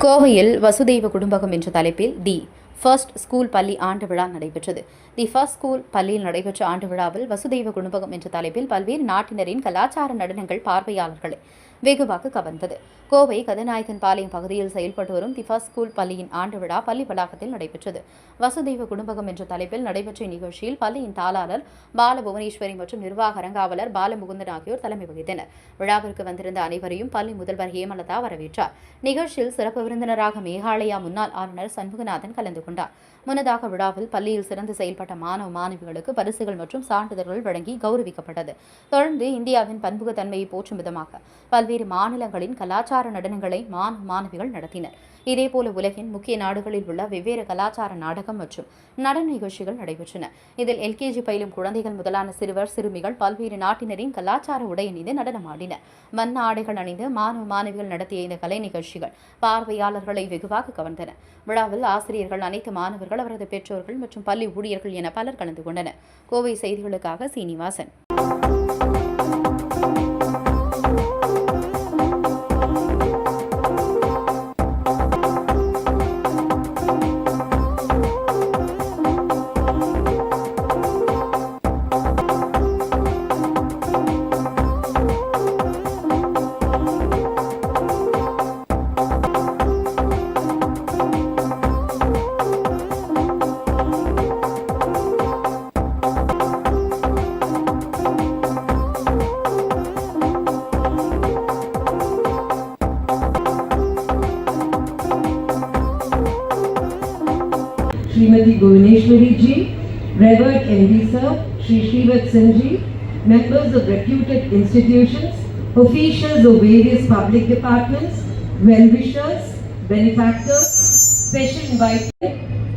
கோவையில் வசுதெய்வ குடும்பகம் என்ற தலைப்பில் தி ஃபர்ஸ்ட் ஸ்கூல் பள்ளி ஆண்டு விழா நடைபெற்றது. தி ஃபர்ஸ்ட் ஸ்கூல் பள்ளியில் நடைபெற்ற ஆண்டு விழாவில் வசுதெய்வ குடும்பகம் என்ற தலைப்பில் பல்வேறு நாட்டினரின் கலாச்சார நடனங்கள் பார்வையாளர்களை வெகுவாக கவர்ந்தது. கோவை கதநாயகன் பாளையம் பகுதியில் செயல்பட்டு வரும் தி ஃபர்ஸ்ட் ஸ்கூல் பள்ளியின் ஆண்டு விழா பள்ளி வளாகத்தில் நடைபெற்றது. வசுதெய்வ குடும்பகம் என்ற தலைப்பில் நடைபெற்ற இந்நிகழ்ச்சியில் பள்ளியின் தாளாளர் பால புவனேஸ்வரி மற்றும் நிர்வாக அரங்காவலர் பாலமுகுந்தன் ஆகியோர் தலைமை வகித்தனர். விழாவிற்கு வந்திருந்த அனைவரையும் பள்ளி முதல்வர் ஹேமலதா வரவேற்றார். நிகழ்ச்சியில் சிறப்பு விருந்தினராக மேகாலயா முன்னாள் ஆளுநர் சண்முகநாதன் கலந்து లేకుండా முன்னதாக விழாவில் பள்ளியில் சிறந்து செயல்பட்ட மாணவ மாணவிகளுக்கு பரிசுகள் மற்றும் சான்றிதழ்கள் வழங்கி கௌரவிக்கப்பட்டது. தொடர்ந்து இந்தியாவின் பன்முகத்தன்மையை போற்றும் விதமாக பல்வேறு மாநிலங்களின் கலாச்சார நடனங்களை மாணவ மாணவிகள் நடத்தினர். இதேபோல உலகின் முக்கிய நாடுகளில் உள்ள வெவ்வேறு கலாச்சார நாடகம் மற்றும் நடன நிகழ்ச்சிகள் நடைபெற்றன. இதில் எல்கேஜி பயிலும் குழந்தைகள் முதலான சிறுவர் சிறுமிகள் பல்வேறு நாட்டினரின் கலாச்சார உடை அணிந்து நடனமாடினர். வண்ண ஆடைகள் அணிந்து மாணவ மாணவிகள் நடத்திய இந்த கலை நிகழ்ச்சிகள் பார்வையாளர்களை வெகுவாக கவர்ந்தன. விழாவில் ஆசிரியர்கள் அனைத்து மாணவர்கள் அவரது பெற்றோர்கள் மற்றும் பள்ளி ஊழியர்கள் என பலர் கலந்து கொண்டனர். கோவை செய்திகளுக்காக Srinivasan. Bhuvaneshwari ji, Revered MD Sir, Shri Shrivat Singh members of reputed institutions, officials of various public departments, well-wishers, benefactors, special invited.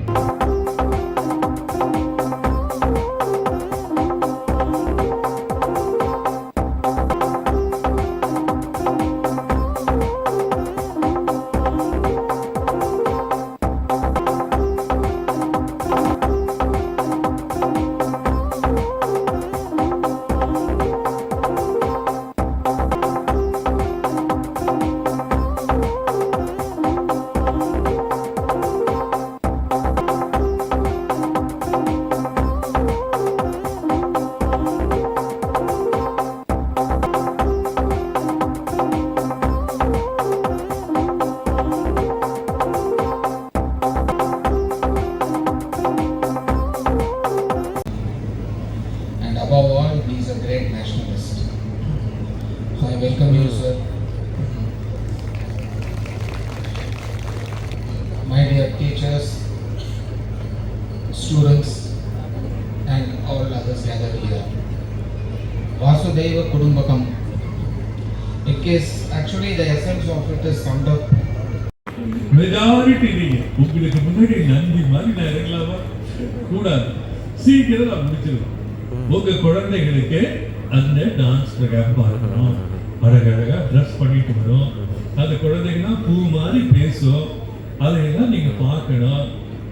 Teachers, students, and all others gathered here. Vasudeva Kudumbakam. It is actually the essence of it is summed up. Majority நீங்க உங்களுக்கு முன்னாடி நந்தி மாதிரி நான் இறங்கலாமா கூடாது சீக்கிரம் நான் முடிச்சிருவேன் உங்க குழந்தைகளுக்கு அந்த டான்ஸ் ப்ரோக்ராம் பார்க்கணும் அழகழகா ட்ரெஸ் பண்ணிட்டு வரும் அந்த குழந்தைங்கலாம் பூ மாதிரி பேசும் அதையெல்லாம் நீங்க பார்க்கணும்.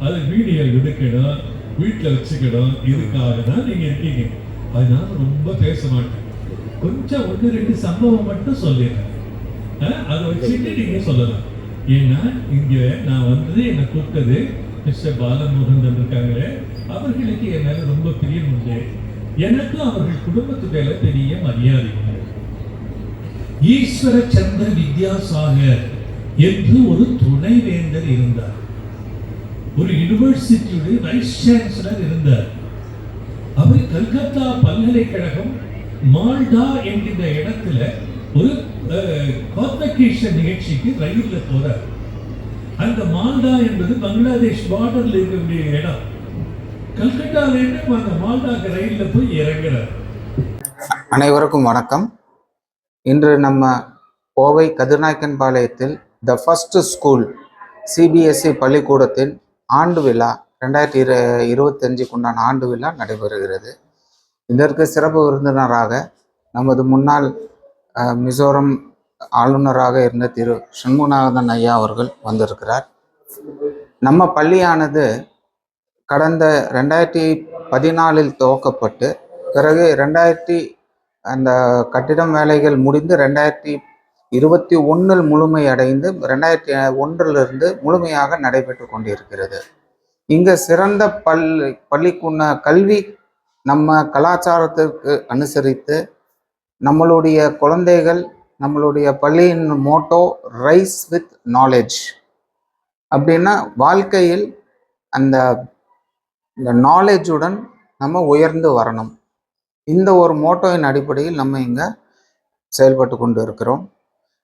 அது வீடியோ எடுக்கணும். வீட்டில் வச்சுக்கணும். இதுக்காக தான் நீங்க இருக்கீங்க. அதனால ரொம்ப பேச மாட்டேன். கொஞ்சம் ஒன்று ரெண்டு சம்பவம் மட்டும் சொல்லிடுறேன். அதை வச்சுட்டு நீங்க சொல்லலாம். ஏன்னா இங்கே நான் வந்து என்னை கூப்பிட்டது மிஸ்டர் பாலமுகந்தன் இருக்காங்களே. அவர்களுக்கு என் ரொம்ப பிரியம் உண்டு. எனக்கு அவர்கள் குடும்பத்து மேல பெரிய மரியாதை உண்டு. ஈஸ்வர சந்திர வித்யாசாகர். என்று ஒரு துணைவேந்தர் இருந்தார். ஒரு யூனிவர்சிட்டியுடைய வைஸ் சான்சலர் இருந்தார். அவர் கல்கத்தா பல்கலைக்கழகம் மால்டா என்கின்ற இடத்துல ஒரு கான்வெகேஷன் நிகழ்ச்சிக்கு ரயிலில் போறார். அந்த மால்டா என்பது பங்களாதேஷ் பார்டர்ல இருக்கக்கூடிய இடம். கல்கட்டால இருந்து அந்த மால்டாக்கு ரயில்ல போய் இறங்குறார். அனைவருக்கும் வணக்கம். இன்று நம்ம கோவை கதிர்நாயக்கன்பாளையத்தில் த ஃபஸ்ட் ஸ்கூல் சிபிஎஸ்இ பள்ளிக்கூடத்தின் ஆண்டு விழா ரெண்டாயிரத்தி இரு இருபத்தஞ்சுக்குண்டான ஆண்டு விழா நடைபெறுகிறது. இதற்கு சிறப்பு விருந்தினராக நமது முன்னாள் மிசோரம் ஆளுநராக இருந்த திரு. சண்முகநாதன் ஐயா அவர்கள் வந்திருக்கிறார். நம்ம பள்ளியானது கடந்த ரெண்டாயிரத்தி பதினாலில் துவக்கப்பட்டு பிறகு ரெண்டாயிரத்தி அந்த கட்டிடம் வேலைகள் முடிந்து ரெண்டாயிரத்தி இருபத்தி ஒன்றில் முழுமையடைந்து ரெண்டாயிரத்தி ஒன்றிலிருந்து முழுமையாக நடைபெற்று கொண்டிருக்கிறது. இங்கே சிறந்த பல் பள்ளிக்குன்ன கல்வி நம்ம கலாச்சாரத்திற்கு அனுசரித்து நம்மளுடைய குழந்தைகள் நம்மளுடைய பள்ளியின் மோட்டோ ரைஸ் வித் நாலேஜ் அப்படின்னா வாழ்க்கையில் அந்த இந்த நாலேஜுடன் நம்ம உயர்ந்து வரணும். இந்த ஒரு மோட்டோவின் அடிப்படையில் நம்ம இங்கே செயல்பட்டு கொண்டு இருக்கிறோம்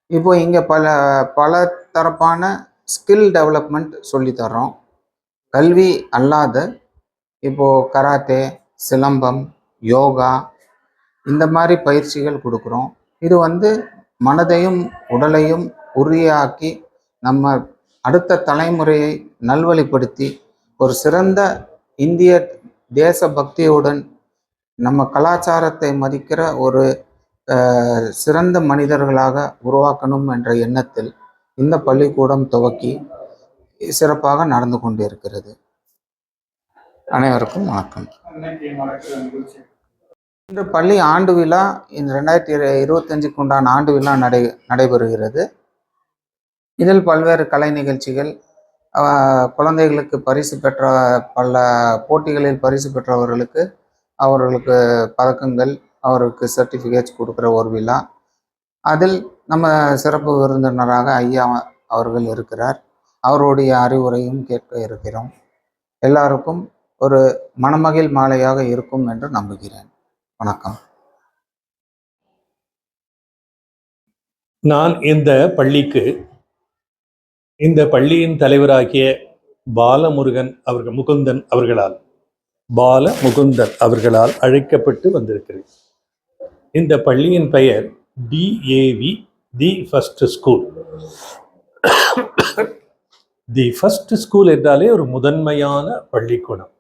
இப்போ இங்கே பல பல தரப்பான ஸ்கில் டெவலப்மெண்ட் சொல்லித்தர்றோம் கல்வி அல்லாத இப்போது கராத்தே சிலம்பம் யோகா இந்த மாதிரி பயிற்சிகள் கொடுக்குறோம். இது வந்து மனதையும் உடலையும் உறுதியாக்கி நம்ம அடுத்த தலைமுறையை நல்வழிப்படுத்தி ஒரு சிறந்த இந்திய தேசபக்தியுடன் நம்ம கலாச்சாரத்தை மதிக்கிற ஒரு சிறந்த மனிதர்களாக உருவாக்கணும் என்ற எண்ணத்தில் இந்த பள்ளிக்கூடம் துவக்கி சிறப்பாக நடந்து கொண்டிருக்கிறது. அனைவருக்கும் வணக்கம். இன்று பள்ளி ஆண்டு விழா இந்த ரெண்டாயிரத்தி இரு- இருபத்தஞ்சுக்கு உண்டான ஆண்டு விழா நடை நடைபெறுகிறது. இதில் பல்வேறு கலை நிகழ்ச்சிகள் குழந்தைகளுக்கு பரிசு பெற்ற பல போட்டிகளில் பரிசு பெற்றவர்களுக்கு அவர்களுக்கு பதக்கங்கள் அவருக்கு சர்டிஃபிகேட்ஸ் கொடுக்குற ஒரு விழா. அதில் நம்ம சிறப்பு விருந்தினராக ஐயா அவர்கள் இருக்கிறார். அவருடைய அறிவுரையும் கேட்க இருக்கிறோம். எல்லாருக்கும் ஒரு மணமகிழ் மாலையாக இருக்கும் என்று நம்புகிறேன். வணக்கம். நான் இந்த பள்ளிக்கு இந்த பள்ளியின் தலைவராகிய பாலமுருகன் அவர்கள் முகுந்தன் அவர்களால் பால முகுந்தன் அவர்களால் அழைக்கப்பட்டு வந்திருக்கிறேன். இந்த பள்ளியின் பெயர் DAV the first school the first school என்றாலே ஒரு முதன்மையான பள்ளிக்கூடம்.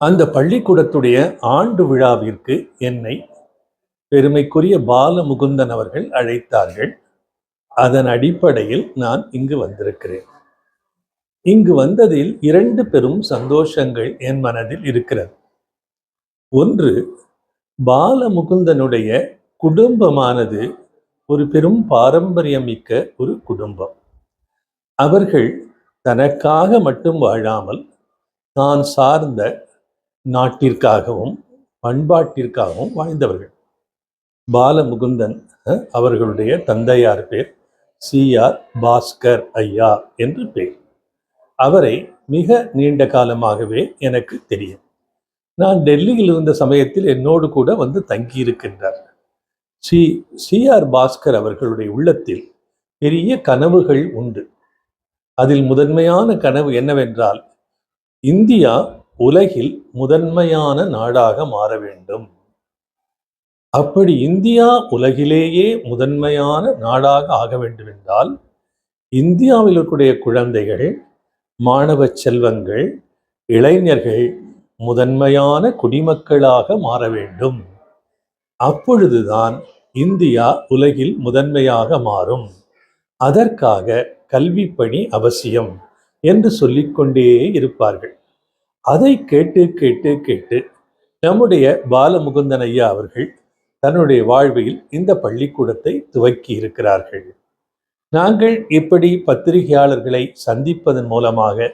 அந்த பள்ளிக்கூடத்துடைய ஆண்டு விழாவிற்கு என்னை பெருமைக்குரிய பாலமுகுந்தன் அவர்கள் அழைத்தார்கள். அதன் அடிப்படையில் நான் இங்கு வந்திருக்கிறேன். இங்கு வந்ததில் இரண்டு பெரும் சந்தோஷங்கள் என் மனதில் இருக்கிறது. ஒன்று பாலமுகுந்தனுடைய குடும்பமானது ஒரு பெரும் பாரம்பரியமிக்க ஒரு குடும்பம். அவர்கள் தனக்காக மட்டும் வாழாமல் தான் சார்ந்த நாட்டிற்காகவும் பண்பாட்டிற்காகவும் வாழ்ந்தவர்கள். பாலமுகுந்தன் அவர்களுடைய தந்தையார் பேர் சி. ஆர். பாஸ்கர் ஐயா என்று பேர். அவரை மிக நீண்ட காலமாகவே எனக்கு தெரியும். நான் டெல்லியில் இருந்த சமயத்தில் என்னோடு கூட வந்து தங்கியிருக்கின்றார். சி சி ஆர் பாஸ்கர் அவர்களுடைய உள்ளத்தில் பெரிய கனவுகள் உண்டு. அதில் முதன்மையான கனவு என்னவென்றால் இந்தியா உலகில் முதன்மையான நாடாக மாற வேண்டும். அப்படி இந்தியா உலகிலேயே முதன்மையான நாடாக ஆக வேண்டும் என்றால் இந்தியாவில் இருக்கக்கூடிய குழந்தைகள் மாணவ செல்வங்கள் இளைஞர்கள் முதன்மையான குடிமக்களாக மாற வேண்டும். அப்பொழுதுதான் இந்தியா உலகில் முதன்மையாக மாறும். அதற்காக கல்வி பணி அவசியம் என்று சொல்லிக்கொண்டே இருப்பார்கள். அதை கேட்டு கேட்டு கேட்டு நம்முடைய பாலமுகுந்தன் ஐயா அவர்கள் தன்னுடைய வாழ்வில் இந்த பள்ளிக்கூடத்தை துவக்கி இருக்கிறார்கள். நாங்கள் இப்படி பத்திரிகையாளர்களை சந்திப்பதன் மூலமாக